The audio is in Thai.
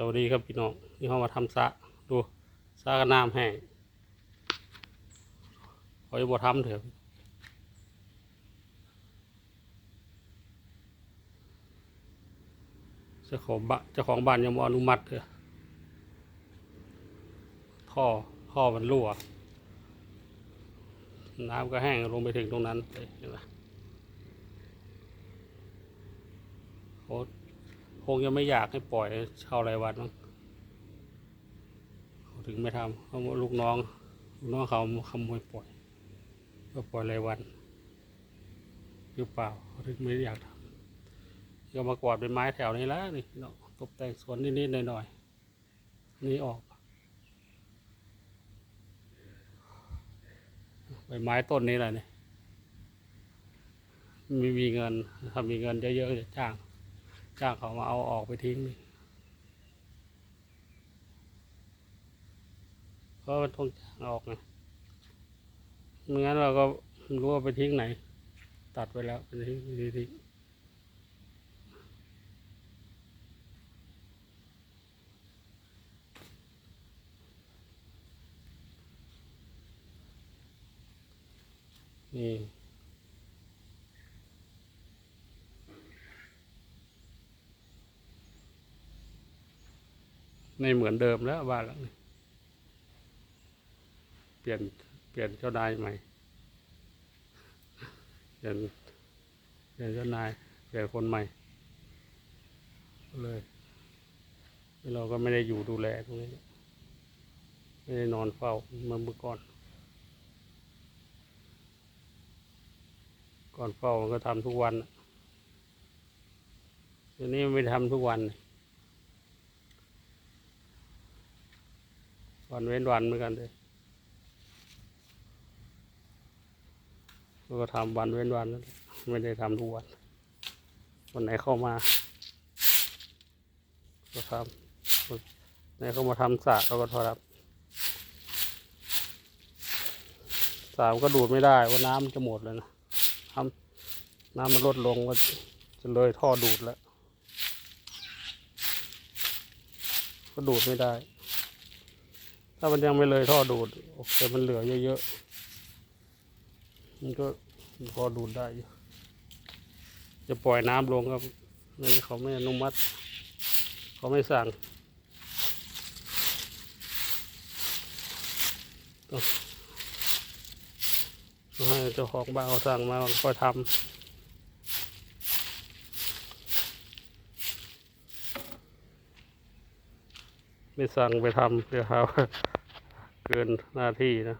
สวัสดีครับพี่น้องนี่เขามาทำสะดูสะกับน้ำแห้งเขาจะบ่ทำเถอะเจ้าของบ้านเจ้าของบ้านยังบ่อนุมัติเถอะท่อท่อมันรั่ว น้ำก็แห้งลงไปถึงตรงนั้นเลยเห็นไหมโอ้ คงยังไม่อยากให้ปล่อยเช่ารายวันมั้งถึงไม่ทำเพราะลูกน้องลูกน้องเขาขโมยปล่อย ก็ปล่อยรายวันหรือเปล่าถึงไม่อยากทำก็มากวาดเป็นไม้แถวนี้แล้วนี่เนาะตกแต่งสวนนิดๆหน่อยๆนี่ออกใบไม้ต้นนี้แหละเนี่ยมีมีเงินถ้ามีเงินเยอะๆจะจ้าง จ้างเขามาเอาออกไปทิ้งเพราะมันต้องจ้างออกไงไม่งั้นเราก็รู้ว่าไปทิ้งไหน ตัดไปแล้วไปทิ้งทิ้งนี่ ไม่เหมือนเดิมแล้วบ้านหลังนี้เปลี่ยนเปลี่ยนเจ้านายใหม่เปลี่ยนเปลี่ยนเจ้านายเปลี่ยนคนใหม่ก็เลยเราก็ไม่ได้อยู่ดูแลตรงนี้ไม่ได้นอนเฝ้าเมือนเมื่อก่อน ก่อนเฝ้ามันก็ทำทุกวันน่ะเดี๋ยวนี้ไม่ทำทุกวัน วันเว้นวันเหมือนกันเลยเราก็ทำวันเว้นวันไม่ได้ทำทุกวัน วันไหนเข้ามาก็ทำวันไหนเข้ามาทำสระเราก็ทอรับสระมันก็ดูดไม่ได้ว่าน้ำมันจะหมดเลยนะน้ำน้ำมันลดลงก็จะเลยท่อดูดแล้ว ก็ดูดไม่ได้ ถ้ามันยังไม่เลยท่อดูดโอเคมันเหลือเยอะๆมันก็พอดูดได้อยู่จะปล่อยน้ำลงครับนี่เขาไม่อนุมัติ เขาไม่สั่งต้องให้เจ้าของบ้านเขาสั่งมาค่อยทำ ไม่สั่งไปทำเดี๋ยวเขาเกินหน้าที่นะ